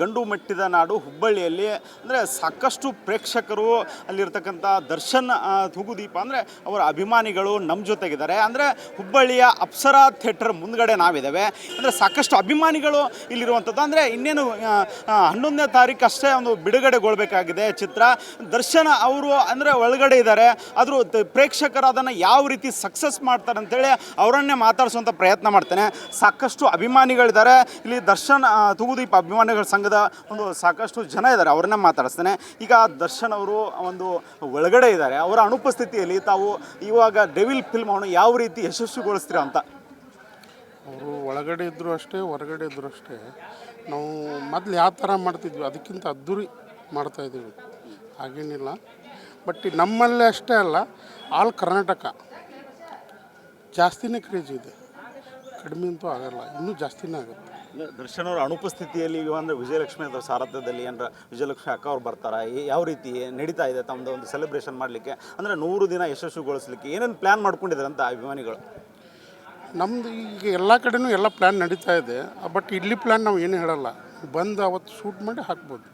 ಗಂಡು ಮೆಟ್ಟಿದ ನಾಡು ಹುಬ್ಬಳ್ಳಿಯಲ್ಲಿ. ಅಂದರೆ ಸಾಕಷ್ಟು ಪ್ರೇಕ್ಷಕರು ಅಲ್ಲಿರ್ತಕ್ಕಂಥ ದರ್ಶನ್ ತೂಗುದೀಪ ಅಂದರೆ ಅವರ ಅಭಿಮಾನಿಗಳು ನಮ್ಮ ಜೊತೆಗಿದ್ದಾರೆ. ಅಂದರೆ ಹುಬ್ಬಳ್ಳಿಯ ಅಪ್ಸರಾ ಥಿಯೇಟರ್ ಮುಂದ್ಗಡೆ ನಾವಿದ್ದೇವೆ. ಅಂದರೆ ಸಾಕಷ್ಟು ಅಭಿಮಾನಿಗಳು ಇಲ್ಲಿರುವಂಥದ್ದು. ಅಂದರೆ ಇನ್ನೇನು ಹನ್ನೊಂದನೇ ತಾರೀಕು ಅಷ್ಟೇ ಒಂದು ಬಿಡುಗಡೆಗೊಳ್ಬೇಕಾಗಿದೆ ಚಿತ್ರ. ದರ್ಶನ ಅವರು ಅಂದರೆ ಒಳಗಡೆ ಇದ್ದಾರೆ. ಆದರೂ ಪ್ರೇಕ್ಷಕರು ಅದನ್ನು ಯಾವ ರೀತಿ ಸಕ್ಸಸ್ ಮಾಡ್ತಾರೆ ಅಂತೇಳಿ ಅವರನ್ನೇ ಮಾತಾಡಿಸುವಂಥ ಪ್ರಯತ್ನ ಮಾಡ್ತೇನೆ. ಸಾಕಷ್ಟು ಅಭಿಮಾನಿಗಳಿದ್ದಾರೆ. ಇಲ್ಲಿ ದರ್ಶನ್ ತೂಗುದೀಪ ಅಭಿಮಾನಿಗಳ ಸಂಘದ ಒಂದು ಸಾಕಷ್ಟು ಜನ ಇದ್ದಾರೆ, ಅವ್ರನ್ನ ಮಾತಾಡಿಸ್ತೇನೆ. ಈಗ ದರ್ಶನ್ ಅವರು ಒಂದು ಒಳಗಡೆ ಇದ್ದಾರೆ. ಅವರ ಅನುಪಸ್ಥಿತಿಯಲ್ಲಿ ತಾವು ಇವಾಗ ಡೆವಿಲ್ ಫಿಲ್ಮ್ ಅವನು ಯಾವ ರೀತಿ ಯಶಸ್ವಿಗೊಳಿಸ್ತೀರಾ ಅಂತ? ಅವರು ಒಳಗಡೆ ಇದ್ದರೂ ಅಷ್ಟೇ, ಹೊರಗಡೆ ಇದ್ದರೂ ಅಷ್ಟೇ. ನಾವು ಮೊದಲು ಯಾವ ಥರ ಮಾಡ್ತಿದ್ವಿ, ಅದಕ್ಕಿಂತ ಅದ್ದೂರಿ ಮಾಡ್ತಾಯಿದ್ದೀವಿ ಹಾಗೇನಿಲ್ಲ. ಬಟ್ ನಮ್ಮಲ್ಲೇ ಅಷ್ಟೇ ಅಲ್ಲ, ಆಲ್ ಕರ್ನಾಟಕ ಜಾಸ್ತಿನೇ ಕ್ರೇಜ್ ಇದೆ. ಕಡಿಮೆ ಅಂತೂ ಆಗಲ್ಲ, ಇನ್ನೂ ಜಾಸ್ತಿನೇ ಆಗುತ್ತೆ. ದರ್ಶನ್ ಅವರ ಅನುಪಸ್ಥಿತಿಯಲ್ಲಿ ಅಂದರೆ ವಿಜಯಲಕ್ಷ್ಮಿ ಅಥವಾ ಸಾರಥ್ಯದಲ್ಲಿ ಏನಾರ ವಿಜಯಲಕ್ಷ್ಮಿ ಅಕ್ಕ ಅವ್ರು ಬರ್ತಾರೆ? ಯಾವ ರೀತಿ ನಡೀತಾ ಇದೆ ತಮ್ಮದು ಒಂದು ಸೆಲೆಬ್ರೇಷನ್ ಮಾಡಲಿಕ್ಕೆ? ಅಂದರೆ ನೂರು ದಿನ ಯಶಸ್ವಿಗೊಳಿಸ್ಲಿಕ್ಕೆ ಏನೇನು ಪ್ಲ್ಯಾನ್ ಮಾಡ್ಕೊಂಡಿದ್ದಾರೆ ಅಂತ ಅಭಿಮಾನಿಗಳು? ನಮ್ಮದು ಈಗ ಎಲ್ಲ ಕಡೆನೂ ಎಲ್ಲ ಪ್ಲ್ಯಾನ್ ನಡೀತಾ ಇದೆ. ಬಟ್ ಇಲ್ಲಿ ಪ್ಲ್ಯಾನ್ ನಾವು ಏನು ಹೇಳಲ್ಲ. ಬಂದು ಅವತ್ತು ಶೂಟ್ ಮಾಡಿ ಹಾಕ್ಬೋದು.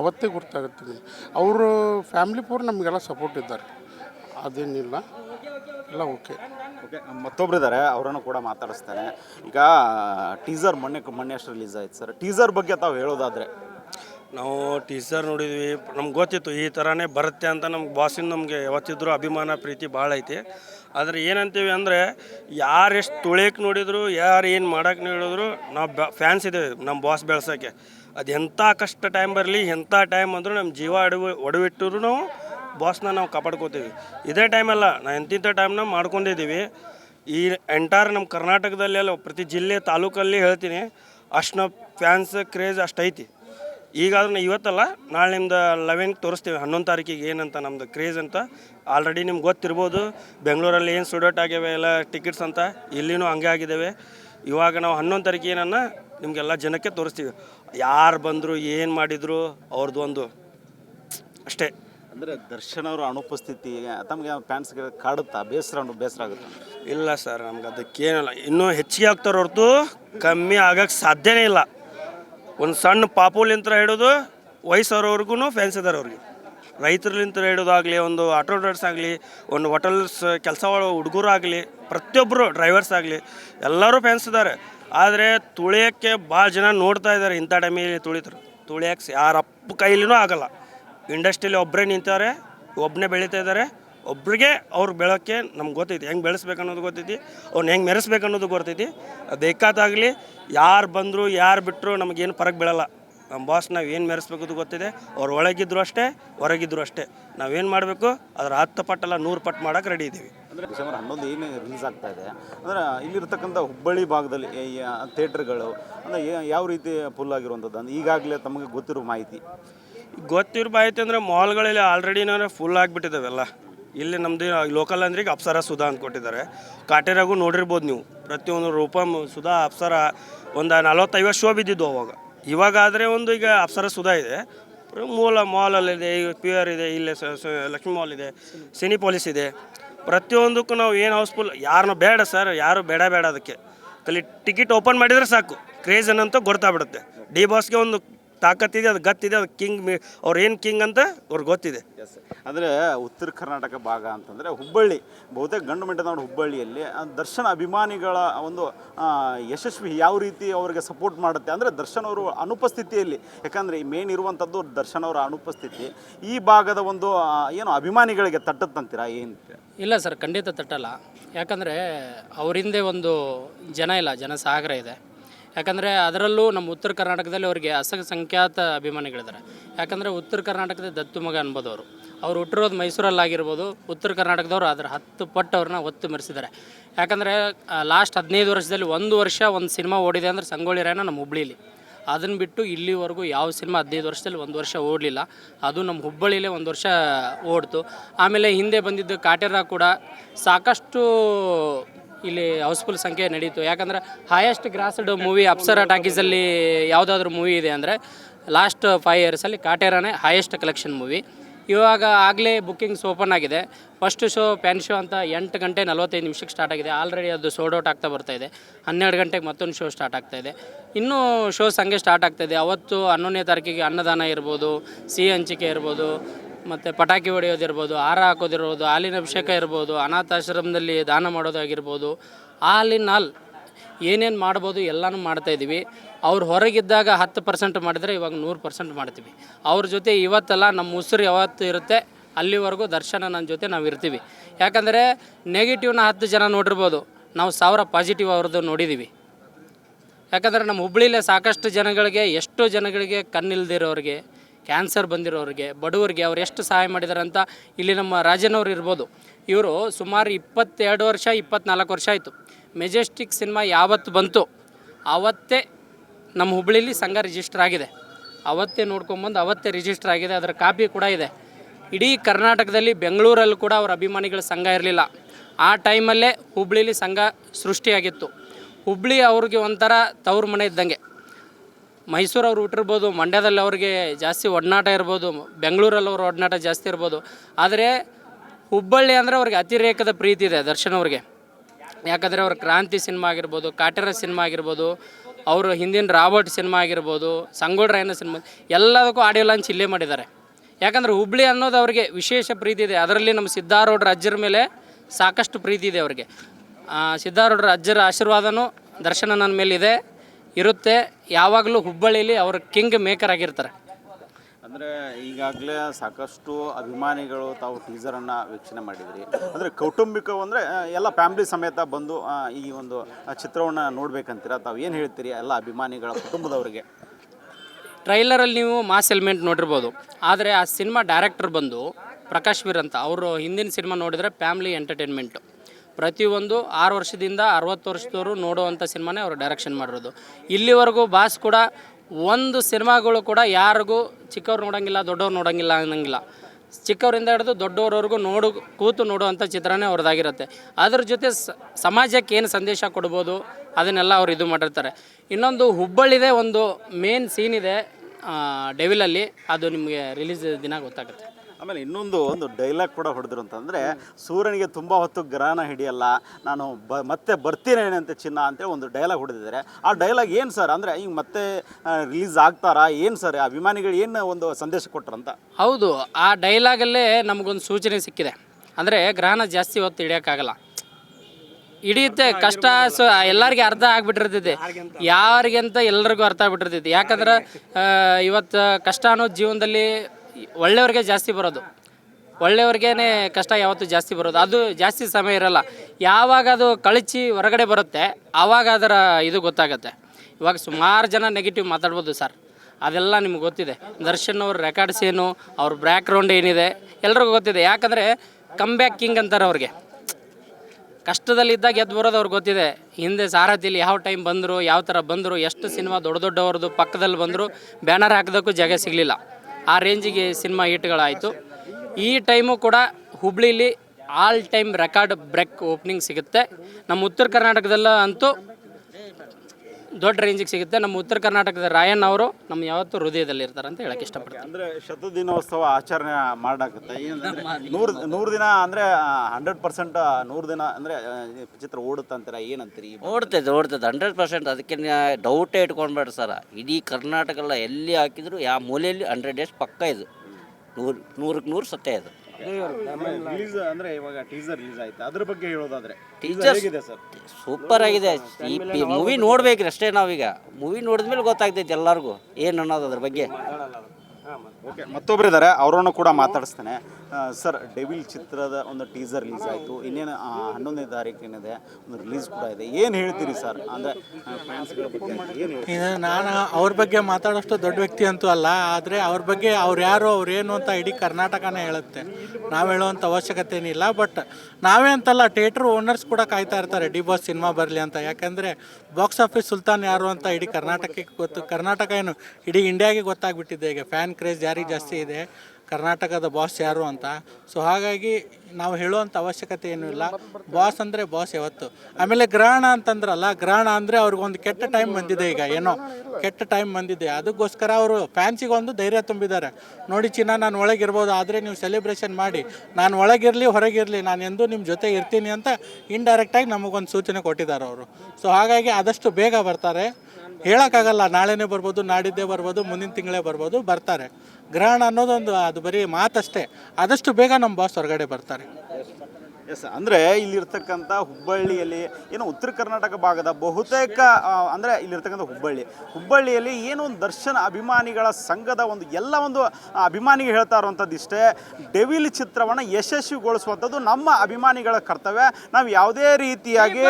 ಅವತ್ತೇ ಗೊತ್ತಾಗುತ್ತೆ ಅವರು ಫ್ಯಾಮ್ಲಿ ಪೂರ್ ನಮಗೆಲ್ಲ ಸಪೋರ್ಟ್ ಇದ್ದಾರೆ. ಅದೇನಿಲ್ಲ. ಎಲ್ಲ ಓಕೆ ಓಕೆ ಮತ್ತೊಬ್ರು ಇದ್ದಾರೆ ಅವರನ್ನು ಕೂಡ ಮಾತಾಡಿಸ್ತಾನೆ. ಈಗ ಟೀಸರ್ ಮೊನ್ನೆ ಮೊನ್ನೆ ಅಷ್ಟು ರಿಲೀಸ್ ಆಯ್ತು ಸರ್ ಟೀಸರ್ ಬಗ್ಗೆ ತಾವು ಹೇಳೋದಾದ್ರೆ. ನಾವು ಟೀಸರ್ ನೋಡಿದ್ವಿ. ನಮ್ಗೆ ಗೊತ್ತಿತ್ತು ಈ ಥರನೇ ಬರುತ್ತೆ ಅಂತ ನಮ್ಗೆ ಬಾಸಿನ ನಮಗೆ ಯಾವತ್ತಿದ್ರೂ ಅಭಿಮಾನ ಪ್ರೀತಿ ಭಾಳ ಐತಿ. ಆದರೆ ಏನಂತೀವಿ ಅಂದರೆ ಯಾರು ಎಷ್ಟು ತುಳಿಯಕ್ಕೆ ನೋಡಿದ್ರು ಯಾರು ಏನು ಮಾಡೋಕ್ಕೆ ನೋಡಿದ್ರು ನಾವು ಬ ಫ್ಯಾನ್ಸ್ ಇದ್ದೇವೆ ನಮ್ಮ ಬಾಸ್ ಬೆಳ್ಸೋಕ್ಕೆ. ಅದು ಎಂಥ ಕಷ್ಟ ಟೈಮ್ ಬರಲಿ ಎಂಥ ಟೈಮ್ ಅಂದರೂ ನಮ್ಮ ಜೀವ ಅಡವು ಒಡವಿಟ್ಟರು ನಾವು ಬಾಸ್ನ ನಾವು ಕಾಪಾಡ್ಕೋತೀವಿ. ಇದೇ ಟೈಮಲ್ಲ ನಾ ಎಂತಿಂಥ ಟೈಮ್ನ ಮಾಡ್ಕೊಂಡಿದ್ದೀವಿ ಈ ಎಂಟೈರ್ ನಮ್ಮ ಕರ್ನಾಟಕದಲ್ಲಿ ಅಲ್ಲ, ಪ್ರತಿ ಜಿಲ್ಲೆ ತಾಲೂಕಲ್ಲಿ ಹೇಳ್ತೀನಿ, ಅಷ್ಟು ಫ್ಯಾನ್ಸ್ ಕ್ರೇಜ್ ಅಷ್ಟೈತಿ ಈಗಾದ್ರೂ ಅದನ್ನ ಇವತ್ತಲ್ಲ, ನಾಳೆ ನಿಮ್ದು ಲೆವೆನ್ಗೆ ತೋರಿಸ್ತೀವಿ, ಹನ್ನೊಂದು ತಾರೀಕಿಗೆ ಏನಂತ ನಮ್ದು ಕ್ರೇಜ್ ಅಂತ. ಆಲ್ರೆಡಿ ನಿಮ್ಗೆ ಗೊತ್ತಿರ್ಬೋದು, ಬೆಂಗಳೂರಲ್ಲಿ ಏನು ಸ್ಟೂಡೆಂಟ್ ಆಗ್ಯಾವೆ, ಎಲ್ಲ ಟಿಕೆಟ್ಸ್ ಅಂತ, ಇಲ್ಲಿನೂ ಹಂಗೆ ಆಗಿದ್ದಾವೆ ಇವಾಗ ನಾವು ಹನ್ನೊಂದು ತಾರೀಕು ಏನನ್ನ ನಿಮಗೆಲ್ಲ ಜನಕ್ಕೆ ತೋರಿಸ್ತೀವಿ. ಯಾರು ಬಂದರು, ಏನು ಮಾಡಿದರು ಅವ್ರದ್ದು ಒಂದು, ಅಷ್ಟೇ. ಅಂದರೆ ದರ್ಶನ್ ಅವರ ಅನುಪಸ್ಥಿತಿ, ತಮಗೆ ಫ್ಯಾನ್ಸ್ಗೆ ಕಾಡುತ್ತಾ? ಬೇಸರ ಬೇಸರ ಆಗುತ್ತೆ? ಇಲ್ಲ ಸರ್ ನಮ್ಗೆ ಅದಕ್ಕೇನಿಲ್ಲ ಇನ್ನೂ ಹೆಚ್ಚಿಗೆ ಆಗ್ತಾರೆ ಹೊರತು ಕಮ್ಮಿ ಆಗಕ್ಕೆ ಸಾಧ್ಯನೇ ಇಲ್ಲ. ಒಂದು ಸಣ್ಣ ಪಾಪುಲಿಂತ್ರ ಹಿಡಿದು ವಯಸ್ಸವ್ರವ್ರಿಗೂ ಫ್ಯಾನ್ಸ್ ಇದ್ದಾರೆ ಅವ್ರಿಗೆ. ರೈತರಲಿಂತ ಹಿಡಿದಾಗಲಿ, ಒಂದು ಆಟೋ ಡ್ರೈವರ್ಸ್ ಆಗಲಿ, ಒಂದು ಹೋಟೆಲ್ಸ್ ಕೆಲಸ ಹುಡುಗರು ಆಗಲಿ ಪ್ರತಿಯೊಬ್ಬರು ಡ್ರೈವರ್ಸ್ ಆಗಲಿ, ಎಲ್ಲರೂ ಫ್ಯಾನ್ಸ್ ಇದ್ದಾರೆ ಆದರೆ ತುಳಿಯೋಕ್ಕೆ ಭಾಳ ಜನ ನೋಡ್ತಾ ಇದ್ದಾರೆ ಇಂಥ ಟೈಮಿಗೆ ತುಳಿತಾರೆ. ತುಳಿಯೋಕ್ಕೆ ಯಾರಪ್ಪ ಕೈಲಿನೂ ಆಗಲ್ಲ. ಇಂಡಸ್ಟ್ರಿಯಲ್ಲಿ ಒಬ್ಬರೇ ನಿಂತಾರೆ ಒಬ್ಬನೇ ಬೆಳೀತಾ ಇದ್ದಾರೆ. ಒಬ್ರಿಗೆ ಅವ್ರು ಬೆಳೋಕ್ಕೆ ನಮ್ಗೆ ಗೊತ್ತೈತಿ. ಹೆಂಗೆ ಬೆಳೆಸ್ಬೇಕು ಅನ್ನೋದು ಗೊತ್ತೈತಿ. ಅವ್ನು ಹೆಂಗೆ ಮೆರೆಸ್ಬೇಕು ಅನ್ನೋದು ಗೊತ್ತೈತಿ ಬೇಕಾದಾಗಲಿ ಯಾರು ಬಂದರು, ಯಾರು ಬಿಟ್ಟರು ನಮಗೇನು ಫರಕ್ ಬೀಳಲ್ಲ. ನಮ್ಮ ಬಾಸ್ ನಾವು ಏನು ಮೆರೆಸ್ಬೇಕು ಗೊತ್ತಿದೆ. ಅವ್ರು ಒಳಗಿದ್ರು ಅಷ್ಟೇ, ಹೊರಗಿದ್ರು ಅಷ್ಟೇ. ನಾವೇನು ಮಾಡಬೇಕು? ಅದರ ಹತ್ತು ಪಟ್ಟಲ್ಲ, ನೂರು ಪಟ್ಟು ಮಾಡೋಕೆ ರೆಡಿ ಇದ್ದೀವಿ ಅಂದರೆ ಡಿಸೆಂಬರ್ ಹನ್ನೊಂದು ಏನು ರಿಲೀಸ್ ಆಗ್ತಾ ಇದೆ, ಅಂದರೆ ಇಲ್ಲಿರ್ತಕ್ಕಂಥ ಹುಬ್ಬಳ್ಳಿ ಭಾಗದಲ್ಲಿ ಥಿಯೇಟ್ರ್ಗಳು ಅಂದರೆ ಯಾವ ರೀತಿ ಫುಲ್ ಆಗಿರುವಂಥದ್ದು? ಅಂದ್ರೆ ಈಗಾಗಲೇ ತಮಗೆ ಗೊತ್ತಿರೋ ಮಾಹಿತಿ. ಗೊತ್ತಿರೋ ಮಾಹಿತಿ ಅಂದರೆ ಮಾಲ್ಗಳಲ್ಲಿ ಆಲ್ರೆಡಿ ಫುಲ್ ಆಗಿಬಿಟ್ಟಿದ್ದಾವೆಲ್ಲ ಇಲ್ಲಿ ನಮ್ಮದು ಲೋಕಲ್ ಅಂದ್ರೆ ಈಗ ಅಪ್ಸರ ಸುಧಾ ಅಂತ ಕೊಟ್ಟಿದ್ದಾರೆ. ಕಾಟೇರಾಗೂ ನೋಡಿರ್ಬೋದು ನೀವು. ಪ್ರತಿಯೊಂದು ರೂಪಮ್ ಸುಧಾ, ಅಪ್ಸರ, ಒಂದು ನಲವತ್ತೈವತ್ತು ಶೋ ಬಿದ್ದಿದ್ದು ಅವಾಗ. ಇವಾಗ ಆದರೆ ಒಂದು ಈಗ ಅಪ್ಸರ ಸುಧಾ ಇದೆ. ಮೂಲ ಮಾಲಲ್ಲಿದೆ ಈಗ ಪಿ ಆರ್ ಇದೆ, ಇಲ್ಲೇ ಲಕ್ಷ್ಮಿ ಮಾಲ್ ಇದೆ, ಸಿನಿ ಪೊಲೀಸ್ ಇದೆ. ಪ್ರತಿಯೊಂದಕ್ಕೂ ನಾವು ಏನು ಹೌಸ್ಫುಲ್ ಯಾರನ್ನ ಬೇಡ ಸರ್ ಯಾರು ಬೇಡ ಬೇಡ ಅದಕ್ಕೆ. ಕಲಿ ಟಿಕೆಟ್ ಓಪನ್ ಮಾಡಿದರೆ ಸಾಕು. ಕ್ರೇಜ್ ಏನಂತ ಗೊತ್ತಾಗ್ಬಿಡುತ್ತೆ ಡಿ ಬಾಸ್ಗೆ ಒಂದು ತಾಕತ್ತಿದೆ ಅದು ಗತ್ತಿದೆ ಅದು ಕಿಂಗ್ ಮಿ ಅವ್ರು ಏನು ಕಿಂಗ್ ಅಂತ ಅವ್ರಿಗೆ ಗೊತ್ತಿದೆ. ಎಸ್ ಅಂದರೆ ಉತ್ತರ ಕರ್ನಾಟಕ ಭಾಗ ಅಂತಂದರೆ ಹುಬ್ಬಳ್ಳಿ. ಬಹುತೇಕ ಗಂಡು ಮೆಟ್ಟ ಹುಬ್ಬಳ್ಳಿಯಲ್ಲಿ ಆ, ದರ್ಶನ್ ಅಭಿಮಾನಿಗಳ ಒಂದು ಆ, ಯಶಸ್ವಿ ಯಾವ ರೀತಿ ಅವರಿಗೆ ಸಪೋರ್ಟ್ ಮಾಡುತ್ತೆ ಅಂದರೆ ದರ್ಶನ್ ಅವರು ಅನುಪಸ್ಥಿತಿಯಲ್ಲಿ. ಯಾಕಂದರೆ ಈ ಮೇನ್ ಇರುವಂಥದ್ದು ದರ್ಶನ್ ಅವರ ಅನುಪಸ್ಥಿತಿ. ಈ ಭಾಗದ ಒಂದು ಆ, ಏನು ಅಭಿಮಾನಿಗಳಿಗೆ ತಟ್ಟತ್ತಂತೀರಾ ಏನು? ಇಲ್ಲ ಸರ್ ಖಂಡಿತ ತಟ್ಟಲ್ಲ. ಯಾಕಂದರೆ ಅವರಿಂದೇ ಒಂದು ಜನ ಇಲ್ಲ ಜನಸಾಗರ ಇದೆ. ಯಾಕಂದರೆ ಅದರಲ್ಲೂ ನಮ್ಮ ಉತ್ತರ ಕರ್ನಾಟಕದಲ್ಲಿ ಅವರಿಗೆ ಅಸಂಖ್ಯಾತ ಅಭಿಮಾನಿಗಳಿದ್ದಾರೆ. ಯಾಕಂದರೆ ಉತ್ತರ ಕರ್ನಾಟಕದ ದತ್ತು ಮಗ ಅನ್ಬೋದು ಅವರು. ಅವ್ರು ಹುಟ್ಟಿರೋದು ಮೈಸೂರಲ್ಲಾಗಿರ್ಬೋದು ಉತ್ತರ ಕರ್ನಾಟಕದವರು ಅದರ ಹತ್ತು ಪಟ್ಟು ಅವ್ರನ್ನ ಒತ್ತು ಮೆರೆಸಿದ್ದಾರೆ. ಯಾಕಂದರೆ ಲಾಸ್ಟ್ ಹದಿನೈದು ವರ್ಷದಲ್ಲಿ ಒಂದು ವರ್ಷ ಒಂದು ಸಿನಿಮಾ ಓಡಿದೆ ಅಂದರೆ ಸಂಗೊಳ್ಳಿ ರಾಯಣ್ಣ ನಮ್ಮ ಹುಬ್ಳಿಲಿ. ಅದನ್ನು ಬಿಟ್ಟು ಇಲ್ಲಿವರೆಗೂ ಯಾವ ಸಿನಿಮಾ ಹದಿನೈದು ವರ್ಷದಲ್ಲಿ ಒಂದು ವರ್ಷ ಓಡಲಿಲ್ಲ. ಅದು ನಮ್ಮ ಹುಬ್ಬಳ್ಳಿಲೇ ಒಂದು ವರ್ಷ ಓಡ್ತು. ಆಮೇಲೆ ಹಿಂದೆ ಬಂದಿದ್ದು ಕಾಟೇರ ಕೂಡ ಸಾಕಷ್ಟು ಇಲ್ಲಿ ಹೌಸ್ಫುಲ್ ಸಂಖ್ಯೆ ನಡೀತು. ಯಾಕಂದ್ರೆ ಹೈಯೆಸ್ಟ್ ಗ್ರಾಸ್ಡ್ ಮೂವಿ ಅಪ್ಸರ ಟಾಕೀಸಲ್ಲಿ ಯಾವುದಾದ್ರೂ ಮೂವಿ ಇದೆ ಅಂದರೆ ಲಾಸ್ಟ್ ಫೈವ್ ಇಯರ್ಸಲ್ಲಿ ಕಾಟೇರನೇ ಹೈಯೆಸ್ಟ್ ಕಲೆಕ್ಷನ್ ಮೂವಿ ಇವಾಗ ಆಗಲೇ ಬುಕ್ಕಿಂಗ್ಸ್ ಓಪನ್ ಆಗಿದೆ. ಫಸ್ಟ್ ಶೋ ಪ್ಯಾನ್ ಶೋ ಅಂತ ಎಂಟು ಗಂಟೆ ನಲವತ್ತೈದು ನಿಮಿಷಕ್ಕೆ ಸ್ಟಾರ್ಟ್ ಆಗಿದೆ. ಆಲ್ರೆಡಿ ಅದು ಸೋಡ್ ಔಟ್ ಆಗ್ತಾ ಬರ್ತಾ ಇದೆ. ಹನ್ನೆರಡು ಗಂಟೆಗೆ ಮತ್ತೊಂದು ಶೋ ಸ್ಟಾರ್ಟ್ ಆಗ್ತಾ ಇದೆ. ಇನ್ನೂ ಶೋಸ್ ಹಂಗೆ ಸ್ಟಾರ್ಟ್ ಆಗ್ತಾ ಇದೆ. ಅವತ್ತು ಹನ್ನೊಂದನೇ ತಾರೀಕಿಗೆ ಅನ್ನದಾನ ಇರ್ಬೋದು, ಸಿಹಿ ಹಂಚಿಕೆ ಇರ್ಬೋದು ಮತ್ತು ಪಟಾಕಿ ಹೊಡೆಯೋದಿರ್ಬೋದು, ಹಾರ ಹಾಕೋದಿರ್ಬೋದು, ಹಾಲಿನ ಅಭಿಷೇಕ ಇರ್ಬೋದು, ಅನಾಥಾಶ್ರಮದಲ್ಲಿ ದಾನ ಮಾಡೋದಾಗಿರ್ಬೋದು, ಹಾಲಿನ ಹಾಲ್ ಏನೇನು ಮಾಡ್ಬೋದು ಎಲ್ಲನೂ ಮಾಡ್ತಾಯಿದ್ದೀವಿ ಅವ್ರು ಹೊರಗಿದ್ದಾಗ ಹತ್ತು ಪರ್ಸೆಂಟ್ ಮಾಡಿದರೆ ಇವಾಗ ನೂರು ಪರ್ಸೆಂಟ್ ಮಾಡ್ತೀವಿ. ಅವ್ರ ಜೊತೆ ಇವತ್ತೆಲ್ಲ ನಮ್ಮ ಉಸಿರು ಯಾವತ್ತು ಇರುತ್ತೆ, ಅಲ್ಲಿವರೆಗೂ ದರ್ಶನ ನನ್ನ ಜೊತೆ ನಾವು ಇರ್ತೀವಿ. ಯಾಕಂದರೆ ನೆಗೆಟಿವ್ನ ಹತ್ತು ಜನ ನೋಡಿರ್ಬೋದು, ನಾವು ಸಾವಿರ ಪಾಸಿಟಿವ್ ಅವ್ರದ್ದು ನೋಡಿದ್ದೀವಿ ಯಾಕಂದರೆ ನಮ್ಮ ಹುಬ್ಳಿಲೇ ಸಾಕಷ್ಟು ಜನಗಳಿಗೆ, ಎಷ್ಟೋ ಜನಗಳಿಗೆ ಕಣ್ಣಿಲ್ದಿರೋರಿಗೆ ಕ್ಯಾನ್ಸರ್ ಬಂದಿರೋರಿಗೆ, ಬಡವರಿಗೆ ಅವ್ರು ಎಷ್ಟು ಸಹಾಯ ಮಾಡಿದ್ದಾರೆ ಅಂತ ಇಲ್ಲಿ ನಮ್ಮ ರಾಜನವ್ರು ಇರ್ಬೋದು. ಇವರು ಸುಮಾರು ಇಪ್ಪತ್ತೆರಡು ವರ್ಷ, ಇಪ್ಪತ್ನಾಲ್ಕು ವರ್ಷ ಆಯಿತು. ಮೆಜೆಸ್ಟಿಕ್ ಸಿನಿಮಾ ಯಾವತ್ತು ಬಂತು? ಆವತ್ತೇ ನಮ್ಮ ಹುಬ್ಳಿಲಿ ಸಂಘ ರಿಜಿಸ್ಟರ್ ಆಗಿದೆ. ಅವತ್ತೇ ನೋಡ್ಕೊಂಬಂದು ಅವತ್ತೇ ರಿಜಿಸ್ಟರ್ ಆಗಿದೆ. ಅದರ ಕಾಪಿ ಕೂಡ ಇದೆ. ಇಡೀ ಕರ್ನಾಟಕದಲ್ಲಿ ಬೆಂಗಳೂರಲ್ಲಿ ಕೂಡ ಅವರ ಅಭಿಮಾನಿಗಳ ಸಂಘ ಇರಲಿಲ್ಲ. ಆ ಟೈಮಲ್ಲೇ ಹುಬ್ಳಿಲಿ ಸಂಘ ಸೃಷ್ಟಿಯಾಗಿತ್ತು. ಹುಬ್ಳಿ ಅವ್ರಿಗೆ ಒಂಥರ ತವ್ರ ಮನೆ ಇದ್ದಂಗೆ. ಮೈಸೂರು ಅವ್ರು ಹುಟ್ಟಿರ್ಬೋದು, ಮಂಡ್ಯದಲ್ಲಿ ಅವ್ರಿಗೆ ಜಾಸ್ತಿ ಒಡನಾಟ ಇರ್ಬೋದು ಬೆಂಗಳೂರಲ್ಲಿ ಅವ್ರ ಒಡನಾಟ ಜಾಸ್ತಿ ಇರ್ಬೋದು. ಆದರೆ ಹುಬ್ಬಳ್ಳಿ ಅಂದರೆ ಅವ್ರಿಗೆ ಅತಿರೇಕದ ಪ್ರೀತಿ ಇದೆ ದರ್ಶನ್ ಅವ್ರಿಗೆ. ಯಾಕಂದರೆ ಅವ್ರ ಕ್ರಾಂತಿ ಸಿನಿಮಾ ಆಗಿರ್ಬೋದು, ಕಾಟರ ಸಿನಿಮಾ ಆಗಿರ್ಬೋದು, ಅವರು ಹಿಂದಿನ ರಾಬರ್ಟ್ ಸಿನಿಮಾ ಆಗಿರ್ಬೋದು ಸಂಗೋಳ ರಾಯನ ಸಿನಿಮಾ, ಎಲ್ಲದಕ್ಕೂ ಆಡಿಯೋ ಲಾಂಚ್ ಇಲ್ಲೇ ಮಾಡಿದ್ದಾರೆ. ಯಾಕಂದರೆ ಹುಬ್ಳಿ ಅನ್ನೋದು ಅವ್ರಿಗೆ ವಿಶೇಷ ಪ್ರೀತಿ ಇದೆ. ಅದರಲ್ಲಿ ನಮ್ಮ ಸಿದ್ಧಾರೂಢರ ಅಜ್ಜರ ಮೇಲೆ ಸಾಕಷ್ಟು ಪ್ರೀತಿ ಇದೆ ಅವರಿಗೆ. ಸಿದ್ಧಾರೂಢರ ಅಜ್ಜರ ಆಶೀರ್ವಾದನೂ ದರ್ಶನ ನನ್ನ ಮೇಲಿದೆ. ಇರುತ್ತೆ. ಯಾವಾಗಲೂ ಹುಬ್ಬಳ್ಳಿಲಿ ಅವರು ಕಿಂಗ್ ಮೇಕರ್ ಆಗಿರ್ತಾರೆ. ಅಂದರೆ ಈಗಾಗಲೇ ಸಾಕಷ್ಟು ಅಭಿಮಾನಿಗಳು ತಾವು ಟೀಸರನ್ನು ವೀಕ್ಷಣೆ ಮಾಡಿದ್ರಿ. ಅಂದರೆ ಕೌಟುಂಬಿಕ ಅಂದರೆ ಎಲ್ಲ ಫ್ಯಾಮಿಲಿ ಸಮೇತ ಬಂದು ಈ ಒಂದು ಚಿತ್ರವನ್ನು ನೋಡ್ಬೇಕಂತೀರ? ತಾವು ಏನು ಹೇಳ್ತೀರಿ ಎಲ್ಲ ಅಭಿಮಾನಿಗಳ ಕುಟುಂಬದವರಿಗೆ? ಟ್ರೈಲರಲ್ಲಿ ನೀವು ಮಾಸ್ ಎಲಿಮೆಂಟ್ ನೋಡಿರ್ಬೋದು. ಆದರೆ ಆ ಸಿನಿಮಾ ಡೈರೆಕ್ಟರ್ ಬಂದು ಪ್ರಕಾಶ್ ವೀರ್ ಅಂತ ಅವರು ಹಿಂದಿನ ಸಿನಿಮಾ ನೋಡಿದರೆ ಫ್ಯಾಮ್ಲಿ ಎಂಟರ್ಟೈನ್ಮೆಂಟು ಪ್ರತಿಯೊಂದು ಆರು ವರ್ಷದಿಂದ ಅರವತ್ತು ವರ್ಷದವರು ನೋಡುವಂಥ ಸಿನಿಮಾನೇ ಅವರು ಡೈರೆಕ್ಷನ್ ಮಾಡಿರೋದು. ಇಲ್ಲಿವರೆಗೂ ಬಾಸ್ ಕೂಡ ಒಂದು ಸಿನಿಮಾಗಳು ಕೂಡ ಯಾರಿಗೂ ಚಿಕ್ಕವ್ರು ನೋಡೋಂಗಿಲ್ಲ, ದೊಡ್ಡವ್ರು ನೋಡೋಂಗಿಲ್ಲ ಅನ್ನಂಗಿಲ್ಲ. ಚಿಕ್ಕವರಿಂದ ಹಿಡಿದು ದೊಡ್ಡವರವರೆಗೂ ನೋಡು, ಕೂತು ನೋಡುವಂಥ ಚಿತ್ರನೇ ಅವ್ರದ್ದಾಗಿರುತ್ತೆ. ಅದ್ರ ಜೊತೆ ಸಮಾಜಕ್ಕೆ ಏನು ಸಂದೇಶ ಕೊಡ್ಬೋದು ಅದನ್ನೆಲ್ಲ ಅವ್ರು ಇದು ಮಾಡಿರ್ತಾರೆ. ಇನ್ನೊಂದು ಹುಬ್ಬಳ್ಳಿದೆ ಒಂದು ಮೇನ್ ಸೀನ್ ಇದೆ ಡೆವಿಲಲ್ಲಿ ಅದು ನಿಮಗೆ ರಿಲೀಸ್ ದಿನ ಗೊತ್ತಾಗುತ್ತೆ. ಆಮೇಲೆ ಇನ್ನೊಂದು ಒಂದು ಡೈಲಾಗ್ ಕೂಡ ಹೊಡೆದ್ರು ಅಂತಂದರೆ, ಸೂರ್ಯನಿಗೆ ತುಂಬ ಹೊತ್ತು ಗ್ರಹಣ ಹಿಡಿಯಲ್ಲ, ನಾನು ಬ, ಮತ್ತೆ ಬರ್ತೀನೇನೆ ಅಂತ ಚಿನ್ನ? ಅಂತೇಳಿ ಒಂದು ಡೈಲಾಗ್ ಹೊಡೆದಿದ್ದಾರೆ. ಆ ಡೈಲಾಗ್ ಏನು ಸರ್ ಅಂದರೆ ಈಗ ಮತ್ತೆ ರಿಲೀಸ್ ಆಗ್ತಾರಾ? ಏನು ಸರ್ ಅಭಿಮಾನಿಗಳು ಏನು ಒಂದು ಸಂದೇಶ ಕೊಟ್ರಂತ? ಹೌದು, ಆ ಡೈಲಾಗಲ್ಲೇ ನಮಗೊಂದು ಸೂಚನೆ ಸಿಕ್ಕಿದೆ. ಅಂದರೆ ಗ್ರಹಣ ಜಾಸ್ತಿ ಹೊತ್ತು ಹಿಡಿಯೋಕ್ಕಾಗಲ್ಲ. ಹಿಡಿಯುತ್ತೆ, ಕಷ್ಟ, ಸೊ, ಎಲ್ಲರಿಗೆ ಅರ್ಥ ಯಾರಿಗೆ ಅಂತ ಎಲ್ಲರಿಗೂ ಅರ್ಥ ಆಗ್ಬಿಟ್ಟಿರ್ತೈತಿ. ಯಾಕಂದ್ರೆ ಇವತ್ತು ಕಷ್ಟ ಅನ್ನೋದು ಜೀವನದಲ್ಲಿ ಒಳ್ಳೆಯವ್ರಿಗೆ ಜಾಸ್ತಿ ಬರೋದು. ಒಳ್ಳೆಯವ್ರಿಗೇ ಕಷ್ಟ ಯಾವತ್ತೂ ಜಾಸ್ತಿ ಬರೋದು. ಅದು ಜಾಸ್ತಿ ಸಮಯ ಇರಲ್ಲ. ಯಾವಾಗ ಅದು ಕಳಚಿ ಹೊರಗಡೆ ಬರುತ್ತೆ ಆವಾಗ ಅದರ ಇದು ಗೊತ್ತಾಗುತ್ತೆ. ಇವಾಗ ಸುಮಾರು ಜನ ನೆಗೆಟಿವ್ ಮಾತಾಡ್ಬೋದು ಸರ್. ಅದೆಲ್ಲ ನಿಮ್ಗೆ ಗೊತ್ತಿದೆ. ದರ್ಶನ್ ಅವ್ರ ರೆಕಾರ್ಡ್ಸ್ ಏನು, ಅವ್ರ ಬ್ಯಾಕ್ಗ್ರೌಂಡ್ ಏನಿದೆ, ಎಲ್ರಿಗೂ ಗೊತ್ತಿದೆ. ಯಾಕಂದರೆ ಕಮ್ಬ್ಯಾಕ್ ಕಿಂಗ್ ಅಂತಾರೆ ಅವ್ರಿಗೆ. ಕಷ್ಟದಲ್ಲಿದ್ದಾಗ ಎದ್ದು ಬರೋದು ಅವ್ರಿಗೆ ಗೊತ್ತಿದೆ. ಹಿಂದೆ ಸಾರಥಿಲಿ ಯಾವ ಟೈಮ್ ಬಂದರು, ಯಾವ ಥರ ಬಂದರು, ಎಷ್ಟು ಸಿನಿಮಾ ದೊಡ್ಡ ದೊಡ್ಡವ್ರದ್ದು ಪಕ್ಕದಲ್ಲಿ ಬಂದರು, ಬ್ಯಾನರ್ ಹಾಕೋದಕ್ಕೂ ಜಾಗ ಸಿಗಲಿಲ್ಲ. ಆ ರೇಂಜಿಗೆ ಸಿನಿಮಾ ಹಿಟ್ಗಳಾಯಿತು. ಈ ಟೈಮು ಕೂಡ ಹುಬ್ಳಿಲಿ all time record break opening ಸಿಗುತ್ತೆ. ನಮ್ಮ ಉತ್ತರ ಕರ್ನಾಟಕದಲ್ಲ ಅಂತೂ ದೊಡ್ಡ ರೇಂಜಿಗೆ ಸಿಗುತ್ತೆ. ನಮ್ಮ ಉತ್ತರ ಕರ್ನಾಟಕದ ರಾಯಣ್ಣ ಅವರು ನಮ್ಮ ಯಾವತ್ತೂ ಹೃದಯದಲ್ಲಿ ಇರ್ತಾರೆ ಅಂತ ಹೇಳಕ್ಕೆ ಇಷ್ಟಪಡ್ತೀನಿ. ಅಂದರೆ ಶತದಿನೋತ್ಸವ ಆಚರಣೆ ಮಾಡಾಕತ್ತೆ. ಏನಂದ್ರೆ ನೂರು ನೂರು ದಿನ ಅಂದರೆ ಹಂಡ್ರೆಡ್ ಪರ್ಸೆಂಟ್ ನೂರು ದಿನ ಅಂದರೆ ಚಿತ್ರ ಓಡುತ್ತಂತೀರ? ಏನಂತೀರಿ ಓಡ್ತದೆ ಓಡ್ತದೆ ಹಂಡ್ರೆಡ್ ಪರ್ಸೆಂಟ್ ಅದಕ್ಕೆ ಡೌಟೇ ಇಟ್ಕೊಂಡ್ಬೇಡ್ರಿ ಸರ್. ಇಡೀ ಕರ್ನಾಟಕ ಎಲ್ಲ ಎಲ್ಲಿ ಹಾಕಿದ್ರು ಯಾವ ಮೂಲೆಯಲ್ಲಿ ಹಂಡ್ರೆಡ್ ಡೇಸ್ ಪಕ್ಕ ಇದು. ನೂರು ನೂರಕ್ಕೆ ನೂರು ಸತ್ಯ ಇದು. ರಿಲೀಸ್ ಅಂದ್ರೆ ಇವಾಗ ಟೀಸರ್ ರಿಲೀಸ್ ಆಯ್ತು. ಅದ್ರ ಬಗ್ಗೆ ಹೇಳೋದಾದ್ರೆ ಟೀಸರ್ ಹೇಗಿದೆ ಸರ್? ಸೂಪರ್ ಆಗಿದೆ. ಈ ಮೂವಿ ನೋಡ್ಬೇಕ್ರಿ ಅಷ್ಟೇ ನಾವೀಗ. ಮೂವಿ ನೋಡಿದ್ಮೇಲೆ ಗೊತ್ತಾಗ್ತೈತೆ ಎಲ್ಲಾರ್ಗು. ಏನು ಅನ್ನೋದು ಅದ್ರ ಬಗ್ಗೆ. ಓಕೆ ಮತ್ತೊಬ್ರು ಇದ್ದಾರೆ ಅವರನ್ನು ಕೂಡ ಮಾತಾಡಿಸ್ತೇನೆ. ಸರ್ ಡೆವಿಲ್ ಚಿತ್ರದ ಒಂದು ಟೀಸರ್ ರಿಲೀಸ್ ಆಯಿತು. ಇನ್ನೇನು ಹನ್ನೊಂದನೇ ತಾರೀಕು ಏನಿದೆ, ಒಂದು ರಿಲೀಸ್ ಕೂಡ ಇದೆ. ಏನು ಹೇಳ್ತೀರಿ ಸರ್? ಅಂದರೆ ನಾನು ಅವ್ರ ಬಗ್ಗೆ ಮಾತಾಡೋಷ್ಟು ದೊಡ್ಡ ವ್ಯಕ್ತಿ ಅಂತೂ ಅಲ್ಲ, ಆದರೆ ಅವ್ರ ಬಗ್ಗೆ ಅವ್ರು ಯಾರು ಅವ್ರೇನು ಅಂತ ಇಡೀ ಕರ್ನಾಟಕನೇ ಹೇಳುತ್ತೆ. ನಾವು ಹೇಳುವಂಥ ಅವಶ್ಯಕತೆ ಏನಿಲ್ಲ ಬಟ್ ನಾವೇ ಅಂತಲ್ಲ ಥಿಯೇಟ್ರ್ ಓನರ್ಸ್ ಕೂಡ ಕಾಯ್ತಾ ಇರ್ತಾರೆ, ಡಿ ಬಾಸ್ ಸಿನಿಮಾ ಬರಲಿ ಅಂತ. ಯಾಕಂದರೆ ಬಾಕ್ಸ್ ಆಫೀಸ್ ಸುಲ್ತಾನ್ ಯಾರು ಅಂತ ಇಡೀ ಕರ್ನಾಟಕಕ್ಕೆ ಗೊತ್ತು, ಕರ್ನಾಟಕ ಏನು, ಇಡೀ ಇಂಡಿಯಾಗೆ ಗೊತ್ತಾಗ್ಬಿಟ್ಟಿದೆ. ಈಗ ಫ್ಯಾನ್ ಕ್ರೇಜ್ ಯಾರಿಗೆ ಜಾಸ್ತಿ ಇದೆ. ಕರ್ನಾಟಕದ ಬಾಸ್ ಯಾರು ಅಂತ. ಸೊ ಹಾಗಾಗಿ ನಾವು ಹೇಳುವಂಥ ಅವಶ್ಯಕತೆ ಏನೂ ಇಲ್ಲ. ಬಾಸ್ ಅಂದರೆ ಬಾಸ್ ಯಾವತ್ತು? ಆಮೇಲೆ ಗ್ರಹಣ ಅಂತಂದ್ರಲ್ಲ ಗ್ರಹಣ ಅಂದರೆ ಅವ್ರಿಗೊಂದು ಕೆಟ್ಟ ಟೈಮ್ ಬಂದಿದೆ ಈಗ, ಏನೋ. ಕೆಟ್ಟ ಟೈಮ್ ಬಂದಿದೆ. ಅದಕ್ಕೋಸ್ಕರ ಅವರು ಫ್ಯಾನ್ಸಿಗೆ ಒಂದು ಧೈರ್ಯ ತುಂಬಿದ್ದಾರೆ. ನೋಡಿ ಚಿನ್ನ, ನಾನು ಒಳಗಿರ್ಬೋದು, ಆದರೆ ನೀವು ಸೆಲೆಬ್ರೇಷನ್ ಮಾಡಿ. ನಾನು ಒಳಗಿರಲಿ, ಹೊರಗಿರಲಿ, ನಾನು ಎಂದೂ ನಿಮ್ಮ ಜೊತೆ ಇರ್ತೀನಿ ಅಂತ ಇಂಡೈರೆಕ್ಟಾಗಿ ನಮಗೊಂದು ಸೂಚನೆ ಕೊಟ್ಟಿದ್ದಾರೆ ಅವರು. ಸೊ ಹಾಗಾಗಿ ಆದಷ್ಟು ಬೇಗ ಬರ್ತಾರೆ. ಹೇಳೋಕ್ಕಾಗಲ್ಲ, ನಾಳೆನೇ ಬರ್ಬೋದು, ನಾಡಿದ್ದೇ ಬರ್ಬೋದು, ಮುಂದಿನ ತಿಂಗಳೇ ಬರ್ಬೋದು, ಬರ್ತಾರೆ. ಗ್ರಹಣ ಅನ್ನೋದೊಂದು ಅದು ಬರೀ ಮಾತಷ್ಟೇ. ಆದಷ್ಟು ಬೇಗ ನಮ್ಮ ಬಾಸ್ ಹೊರಗಡೆ ಬರ್ತಾರೆ. ಎಸ್ ಅಂದರೆ ಇಲ್ಲಿರ್ತಕ್ಕಂಥ ಹುಬ್ಬಳ್ಳಿಯಲ್ಲಿ ಏನು ಉತ್ತರ ಕರ್ನಾಟಕ ಭಾಗದ ಬಹುತೇಕ ಅಂದರೆ ಇಲ್ಲಿರ್ತಕ್ಕಂಥ ಹುಬ್ಬಳ್ಳಿ. ಹುಬ್ಬಳ್ಳಿಯಲ್ಲಿ ಏನು ಒಂದು ದರ್ಶನ ಅಭಿಮಾನಿಗಳ ಸಂಘದ ಒಂದು ಎಲ್ಲ ಒಂದು ಅಭಿಮಾನಿಗೆ ಹೇಳ್ತಾ ಇರುವಂಥದ್ದು ಇಷ್ಟೇ ಡೆವಿಲ್ ಚಿತ್ರವನ್ನು ಯಶಸ್ವಿಗೊಳಿಸುವಂಥದ್ದು ನಮ್ಮ ಅಭಿಮಾನಿಗಳ ಕರ್ತವ್ಯ. ನಾವು ಯಾವುದೇ ರೀತಿಯಾಗಿ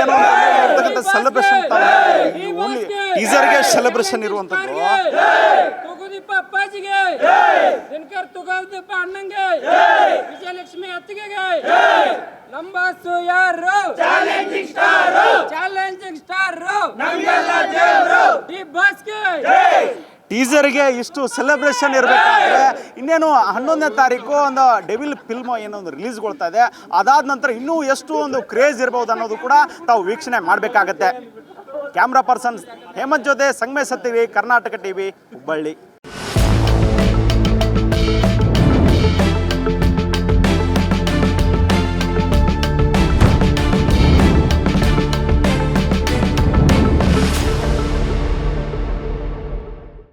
ಏನೋ ಇರ್ತಕ್ಕಂಥ ಸೆಲೆಬ್ರೇಷನ್ ಓನ್ಲಿ ಟೀಸರ್ಗೆ ಸೆಲೆಬ್ರೇಷನ್ ಇರುವಂಥದ್ದು. ತುಗುದೀಪ ಅಪ್ಪಾಜಿಗೆ ದಿನಕರ್ ತುಗೋದೀಪ ಅಣ್ಣಂಗೆ ವಿಜಯಲಕ್ಷ್ಮಿ ಅತ್ತಿಗೆಗೆ. ನಂಬಾಸು ಯಾರು? Challenging star challenging star D ಬಾಸ್ಗೆ ಟೀಸರ್ಗೆ ಇಷ್ಟು ಸೆಲೆಬ್ರೇಷನ್ ಇರಬೇಕಾದ್ರೆ ಇನ್ನೇನು ಹನ್ನೊಂದನೇ ತಾರೀಕು ಒಂದು ಡೆವಿಲ್ ಫಿಲ್ಮ್ ಏನೊಂದು ರಿಲೀಸ್ ರಿಲೀಸ್ಗೊಳ್ತಾ ಇದೆ. ಅದಾದ ನಂತರ ಇನ್ನೂ ಎಷ್ಟು ಒಂದು ಕ್ರೇಜ್ ಇರ್ಬೋದು ಅನ್ನೋದು ಕೂಡ ತಾವು ವೀಕ್ಷಣೆ ಮಾಡಬೇಕಾಗತ್ತೆ. ಕ್ಯಾಮ್ರಾ ಪರ್ಸನ್ ಹೇಮಂತ್ ಜೊತೆ ಸಂಗಮೇಶ್ ಟಿವಿ ಕರ್ನಾಟಕ ಟಿವಿ ಹುಬ್ಬಳ್ಳಿ.